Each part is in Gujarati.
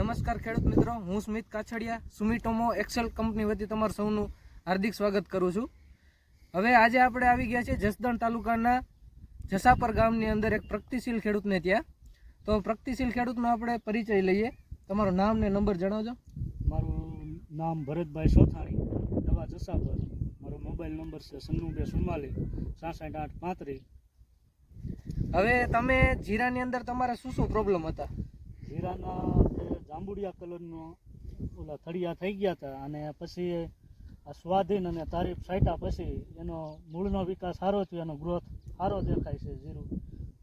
નમસ્કાર ખેડૂત મિત્રો હું Smit Kachhadiya Sumitomo Excel company વતી તમારું સૌનું હાર્દિક સ્વાગત કરું છું. હવે આજે આપણે આવી ગયા છીએ જસદણ તાલુકાના જસાપર ગામની અંદર એક પ્રગતિશીલ ખેડૂતને ત્યાં. તો પ્રગતિશીલ ખેડૂતનો આપણે પરિચય લઈએ. તમારું નામ ને નંબર જણાવજો. મારું નામ ભરતભાઈ સોથાણી નવા જસાપર. મારો મોબાઈલ નંબર છે સન્નું બે સુમાલી સાસઠ આઠ પાંત્રીસ. હવે તમે જીરાની અંદર તમારે શું શું પ્રોબ્લેમ હતા? જીરાના જાંબુડિયા કલરનો ઓલા થળિયા થઈ ગયા હતા અને પછી આ સ્વાધીન અને તારીફ સાઈટા પછી એનો મૂળનો વિકાસ સારો થયો એનો ગ્રોથ સારો દેખાય છે જીરું.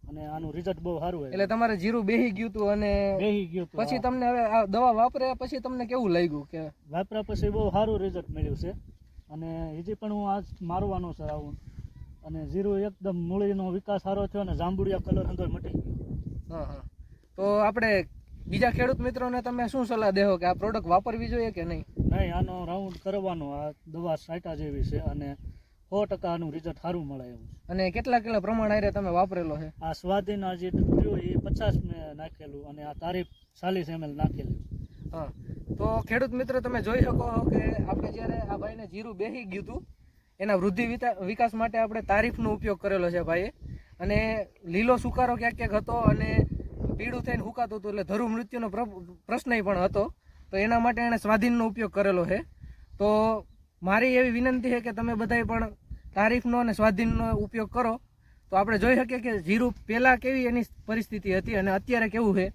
અને આનું રિઝલ્ટ બહુ સારું એટલે તમારે જીરું બેહી ગયું હતું અને બેહી ગયું હતું પછી તમને હવે આ દવા વાપર્યા પછી તમને કેવું લાગ્યું કે વાપરા પછી બહુ સારું રિઝલ્ટ મળ્યું છે. અને હજી પણ હું આજ મારવાનો છે આવું અને જીરું એકદમ મૂળીનો વિકાસ સારો થયો અને જાંબુડિયા કલર અંદર મટી ગયો. હા હા. તો આપણે બીજા ખેડૂત મિત્રોને તમે શું સલાહ દેહો કે આ પ્રોડક્ટ વાપરવી જોઈએ કે નહીં? નહીં આનો રાઉન્ડ કરવાનો આ દવા સાયટા જેવી છે અને સો ટકા આનું રિઝલ્ટ સારું મળે એવું અને કેટલા કેટલા પ્રમાણ આરે તમે વાપરેલો છે? આ સ્વાધીન આ જે થયું એ પચાસ મેં નાખેલું અને આ તારીફ ચાલીસ એમએલ નાખેલું. હા તો ખેડૂત મિત્ર તમે જોઈ શકો છો કે આપણે જ્યારે આ ભાઈને જીરું બેહી ગયું હતું એના વૃદ્ધિ વિકાસ માટે આપણે તારીફનો ઉપયોગ કરેલો છે ભાઈએ. અને લીલો સુકારો ક્યાંક ક્યાંક હતો અને પીળું થઈને હુકાતું હતું એટલે ધરુ મૃત્યુનો પ્ર- પ્રશ્નય પણ હતો. તો એના માટે એણે સ્વાધીનનો ઉપયોગ કરેલો છે. તો મારી એવી વિનંતી છે કે તમે બધાય પણ તારીફનો અને સ્વાધીનનો ઉપયોગ કરો. તો આપણે જોઈ શકીએ કે જીરું પહેલાં કેવી એની પરિસ્થિતિ હતી અને અત્યારે કેવું છે.